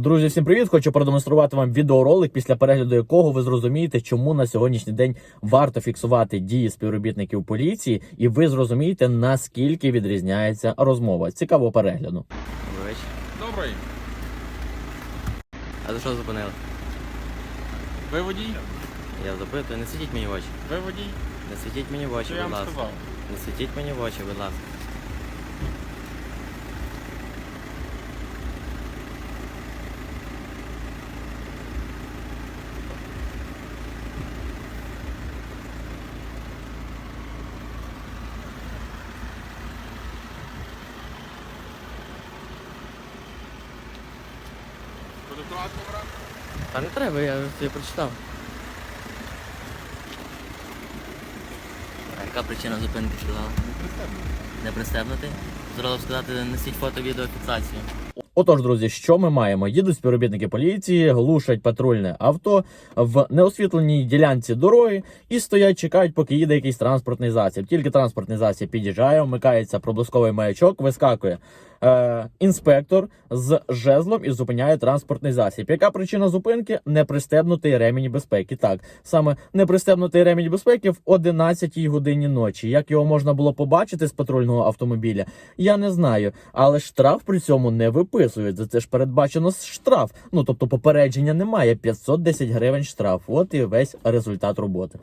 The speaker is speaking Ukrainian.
Друзі, всім привіт! Хочу продемонструвати вам відеоролик, після перегляду якого ви зрозумієте, чому на сьогоднішній день варто фіксувати дії співробітників поліції, і ви зрозумієте, наскільки відрізняється розмова. Цікавого перегляду. Добрий вечір. Добрий. А за що зупинили? Ви водій? Я запитую, не світіть мені в очі. Ви водій? Не світіть мені в очі, Що я будь вам ласка. сказав? Не світіть мені в очі, будь ласка. Та не треба, я, я прочитав. А яка причина зупинки сказала? Не пристебнути? Зразу сказати, несіть фото відеофіксацію. Отож, друзі, що ми маємо? Їдуть співробітники поліції, глушать патрульне авто в неосвітленій ділянці дороги і стоять, чекають, поки їде якийсь транспортний засіб. Тільки транспортний засіб під'їжджає, вмикається проблисковий маячок, вискакує е, інспектор з жезлом і зупиняє транспортний засіб. Яка причина зупинки? Непристебнутий ремінь безпеки. Так, саме непристебнутий ремінь безпеки в 11 годині ночі. Як його можна було побачити з патрульного автомобіля, я не знаю. Але штраф при цьому не виписують. Це ж передбачено штраф. Ну тобто попередження немає. 510 гривень штраф. От і весь результат роботи.